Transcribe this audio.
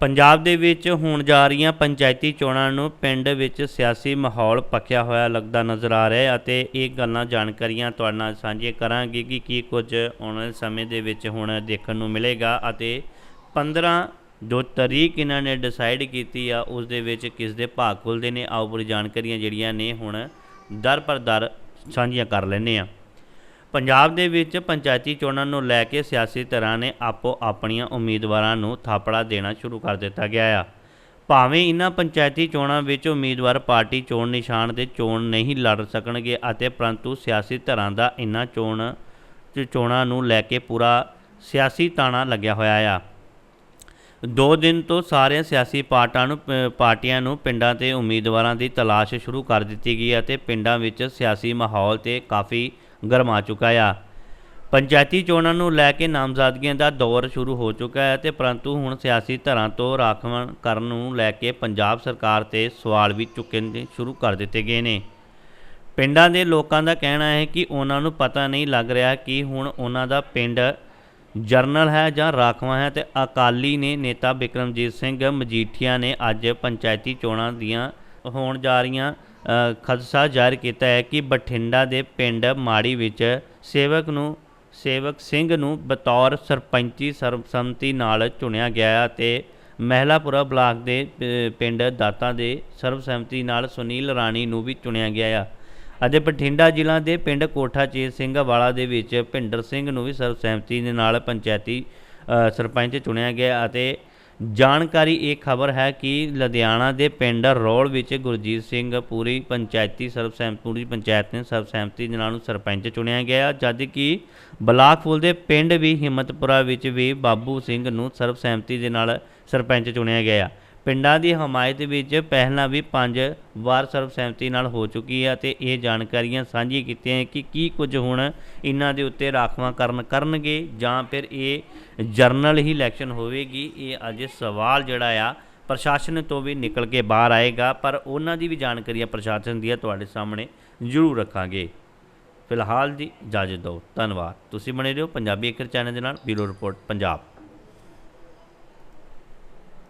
ਪੰਜਾਬ ਦੇ ਵਿੱਚ ਹੋਣ ਜਾ ਰਹੀਆਂ ਪੰਚਾਇਤੀ ਚੋਣਾਂ ਨੂੰ ਪਿੰਡ ਵਿੱਚ ਸਿਆਸੀ ਮਾਹੌਲ ਪੱਕਿਆ ਹੋਇਆ ਲੱਗਦਾ ਨਜ਼ਰ ਆ ਰਿਹਾ ਹੈ ਅਤੇ ਇਹ ਗੱਲਾਂ ਜਾਣਕਾਰੀਆਂ ਤੁਹਾਡੇ ਨਾਲ ਸਾਂਝੀਆਂ ਕਰਾਂਗੇ ਕਿ ਕੀ ਕੁਝ ਆਉਣ ਵਾਲੇ ਸਮੇਂ ਦੇ ਵਿੱਚ ਹੁਣ ਦੇਖਣ ਨੂੰ ਮਿਲੇਗਾ ਅਤੇ 15 ਜੋ ਤਰੀਕ ਇਹਨਾਂ ਨੇ ਡਿਸਾਈਡ ਕੀਤੀ ਆ, ਉਸ ਦੇ ਵਿੱਚ ਕਿਸ ਦੇ ਭਾਗ ਖੁੱਲ੍ਹਦੇ ਨੇ, ਆਓ ਪੂਰੀ ਜਾਣਕਾਰੀਆਂ ਜਿਹੜੀਆਂ ਨੇ ਹੁਣ ਦਰ ਪਰ ਦਰ ਸਾਂਝੀਆਂ ਕਰ ਲੈਂਦੇ ਆ ਪੰਜਾਬ ਦੇ ਵਿੱਚ ਪੰਚਾਇਤੀ ਚੋਣਾਂ ਨੂੰ ਲੈ ਕੇ ਸਿਆਸੀ ਧਿਰਾਂ ਨੇ ਆਪੋ ਆਪਣੀਆਂ ਉਮੀਦਵਾਰਾਂ ਨੂੰ ਥਾਪੜਾ ਦੇਣਾ ਸ਼ੁਰੂ ਕਰ ਦਿੱਤਾ ਗਿਆ ਆ। ਭਾਵੇਂ ਇਨ੍ਹਾਂ ਪੰਚਾਇਤੀ ਚੋਣਾਂ ਵਿੱਚ ਉਮੀਦਵਾਰ ਪਾਰਟੀ ਚੋਣ ਨਿਸ਼ਾਨ ਦੇ ਚੋਣ ਨਹੀਂ ਲੜ ਸਕਣਗੇ ਅਤੇ ਪਰੰਤੂ ਸਿਆਸੀ ਧਿਰਾਂ ਦਾ ਇਨ੍ਹਾਂ ਚੋਣ ਚੋਣਾਂ ਨੂੰ ਲੈ ਕੇ ਪੂਰਾ ਸਿਆਸੀ ਤਾਣਾ ਲੱਗਿਆ ਹੋਇਆ ਆ। ਦੋ ਦਿਨ ਤੋਂ ਸਾਰੇ ਸਿਆਸੀ ਪਾਰਟਾਂ ਨੂੰ ਪਾਰਟੀਆਂ ਨੂੰ ਪਿੰਡਾਂ ਤੇ ਉਮੀਦਵਾਰਾਂ ਦੀ ਤਲਾਸ਼ ਸ਼ੁਰੂ ਕਰ ਦਿੱਤੀ ਗਈ ਅਤੇ ਪਿੰਡਾਂ ਵਿੱਚ ਸਿਆਸੀ ਮਾਹੌਲ ਤੇ ਕਾਫੀ ਗਰਮਾ ਚੁੱਕਾ ਆ। ਪੰਚਾਇਤੀ ਚੋਣਾਂ ਨੂੰ ਲੈ ਕੇ ਨਾਮਜ਼ਦਗੀਆਂ ਦਾ ਦੌਰ ਸ਼ੁਰੂ ਹੋ ਚੁੱਕਾ ਹੈ ਤੇ ਪਰੰਤੂ ਹੁਣ ਸਿਆਸੀ ਧਰਾਂ ਤੋਂ ਰਾਖਵਣ ਕਰਨ ਨੂੰ ਲੈ ਕੇ ਪੰਜਾਬ ਸਰਕਾਰ ਤੇ ਸਵਾਲ ਵੀ ਚੁੱਕਣੇ ਸ਼ੁਰੂ ਕਰ ਦਿੱਤੇ ਗਏ ਨੇ। ਪਿੰਡਾਂ ਦੇ ਲੋਕਾਂ ਦਾ ਕਹਿਣਾ ਹੈ ਕਿ ਉਹਨਾਂ ਨੂੰ ਪਤਾ ਨਹੀਂ ਲੱਗ ਰਿਹਾ ਕਿ ਹੁਣ ਉਹਨਾਂ ਦਾ ਪਿੰਡ ਜਰਨਲ ਹੈ ਜਾਂ ਰਾਖਵਾਂ ਹੈ ਤੇ ਅਕਾਲੀ ਨੇ ਨੇਤਾ ਬਿਕਰਮਜੀਤ ਸਿੰਘ ਮਜੀਠੀਆ ਨੇ ਅੱਜ ਪੰਚਾਇਤੀ ਚੋਣਾਂ ਦੀਆਂ ਹੋਣ ਜਾ ਰਹੀਆਂ ਖਦਸ਼ਾ ਜ਼ਾਹਿਰ ਕੀਤਾ ਹੈ ਕਿ ਬਠਿੰਡਾ ਦੇ ਪਿੰਡ ਮਾੜੀ ਵਿੱਚ ਸੇਵਕ ਨੂੰ, ਸੇਵਕ ਸਿੰਘ ਨੂੰ ਬਤੌਰ ਸਰਪੰਚੀ ਸਰਬਸੰਮਤੀ ਨਾਲ ਚੁਣਿਆ ਗਿਆ ਹੈ ਤੇ ਮਹਿਲਾਪੁਰਾ ਬਲਾਕ ਦੇ ਪਿੰਡ ਦਾਤਾ ਦੇ ਸਰਬਸੰਮਤੀ ਨਾਲ ਸੁਨੀਲ ਰਾਣੀ ਨੂੰ ਵੀ ਚੁਣਿਆ ਗਿਆ ਆ। ਅਤੇ ਬਠਿੰਡਾ ਜ਼ਿਲ੍ਹਾ ਦੇ ਪਿੰਡ ਕੋਠਾ ਚੇਤ ਸਿੰਘ ਵਾਲਾ ਦੇ ਵਿੱਚ ਭਿੰਡਰ ਸਿੰਘ ਨੂੰ ਵੀ ਸਰਬਸਹਿਮਤੀ ਦੇ ਨਾਲ ਪੰਚਾਇਤੀ ਸਰਪੰਚ ਚੁਣਿਆ ਗਿਆ ਅਤੇ ਜਾਣਕਾਰੀ ਇਹ ਖਬਰ ਹੈ ਕਿ ਲੁਧਿਆਣਾ ਦੇ ਪਿੰਡ ਰੋਲ ਵਿੱਚ ਗੁਰਜੀਤ ਸਿੰਘ ਪੂਰੀ ਪੰਚਾਇਤੀ ਸਰਬਸਹਿਮਤੀ, ਪੂਰੀ ਪੰਚਾਇਤ ਨੇ ਸਰਬਸਹਿਮਤੀ ਦੇ ਨਾਲ ਸਰਪੰਚ ਚੁਣਿਆ ਗਿਆ, ਜਦ ਕਿ ਬਲਾਕ ਫੁੱਲ ਦੇ ਪਿੰਡ ਵੀ ਹਿੰਮਤਪੁਰਾ ਵਿੱਚ ਵੀ ਬਾਬੂ ਸਿੰਘ ਨੂੰ ਸਰਬਸਹਿਮਤੀ ਦੇ ਨਾਲ ਸਰਪੰਚ ਚੁਣਿਆ ਗਿਆ। ਪਿੰਡਾਂ ਦੀ ਹਮਾਇਤ ਵਿੱਚ ਪਹਿਲਾਂ ਵੀ ਪੰਜ ਵਾਰ ਸਰਬਸਹਿਮਤੀ ਨਾਲ ਹੋ ਚੁੱਕੀ ਹੈ ਅਤੇ ਇਹ ਜਾਣਕਾਰੀਆਂ ਸਾਂਝੀ ਕੀਤੀਆਂ ਕਿ ਕੀ ਕੁਝ ਹੁਣ ਇਹਨਾਂ ਦੇ ਉੱਤੇ ਰਾਖਵਾਂ ਕਰਨ ਕਰਨਗੇ ਜਾਂ ਫਿਰ ਇਹ ਜਰਨਲ ਹੀ ਇਲੈਕਸ਼ਨ ਹੋਵੇਗੀ, ਇਹ ਅਜੇ ਸਵਾਲ ਜਿਹੜਾ ਆ, ਪ੍ਰਸ਼ਾਸਨ ਤੋਂ ਵੀ ਨਿਕਲ ਕੇ ਬਾਹਰ ਆਏਗਾ, ਪਰ ਉਹਨਾਂ ਦੀ ਵੀ ਜਾਣਕਾਰੀ ਆ ਪ੍ਰਸ਼ਾਸਨ ਦੀਆਂ ਤੁਹਾਡੇ ਸਾਹਮਣੇ ਜ਼ਰੂਰ ਰੱਖਾਂਗੇ। ਫਿਲਹਾਲ ਦੀ ਇਜਾਜ਼ਤ ਦਿਓ, ਧੰਨਵਾਦ। ਤੁਸੀਂ ਬਣੇ ਰਹੋ ਪੰਜਾਬੀ ਅੱਖਰ ਚੈਨਲ ਦੇ ਨਾਲ, ਬਿਊਰੋ ਰਿਪੋਰਟ, ਪੰਜਾਬ।